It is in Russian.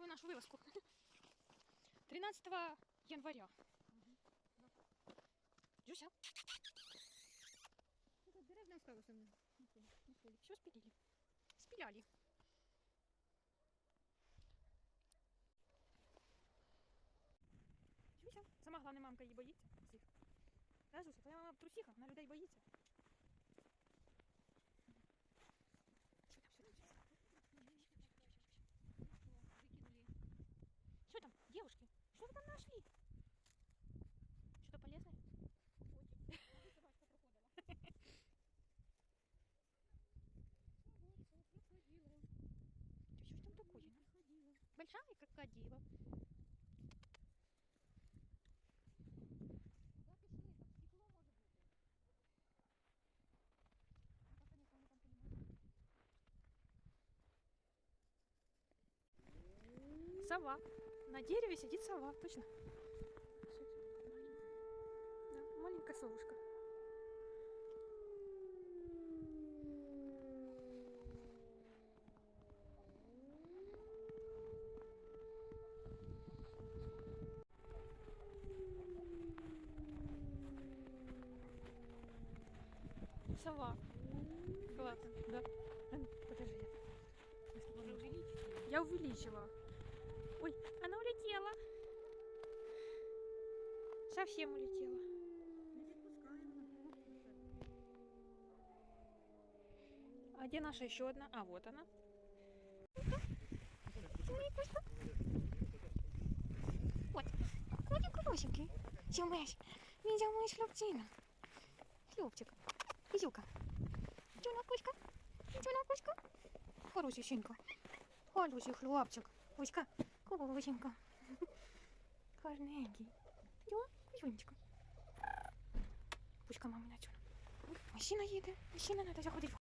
первую нашу вылазку. 13 января. Джуся, Ну, Дерев не осталося все спилили. Спиляли. Джуся, сама главная мамка її боїться всіх. Да, Жуся, твоя мама трусиха, вона людей боїться. Там понімає. Сова. На дереве сидит сова, точно. Да, маленькая совушка. Сова. Ладно, да. Подожди. Може увеличити? Я увеличила. Ой, она улетела. Совсем улетела. А где наша еще одна? А, вот она. Вот. Котик хорошенький. Сямеш. Видел мой хлопчина. Хлопчик. Изюка. Чуна кучка. Чуна кучка. Хороший щенка. Хороший хлопчик. Кучка. Кусенька. Гарненький. Йо, кусюнечка. Пучка мамина чуна. Машина їде. Машина, треба заходити в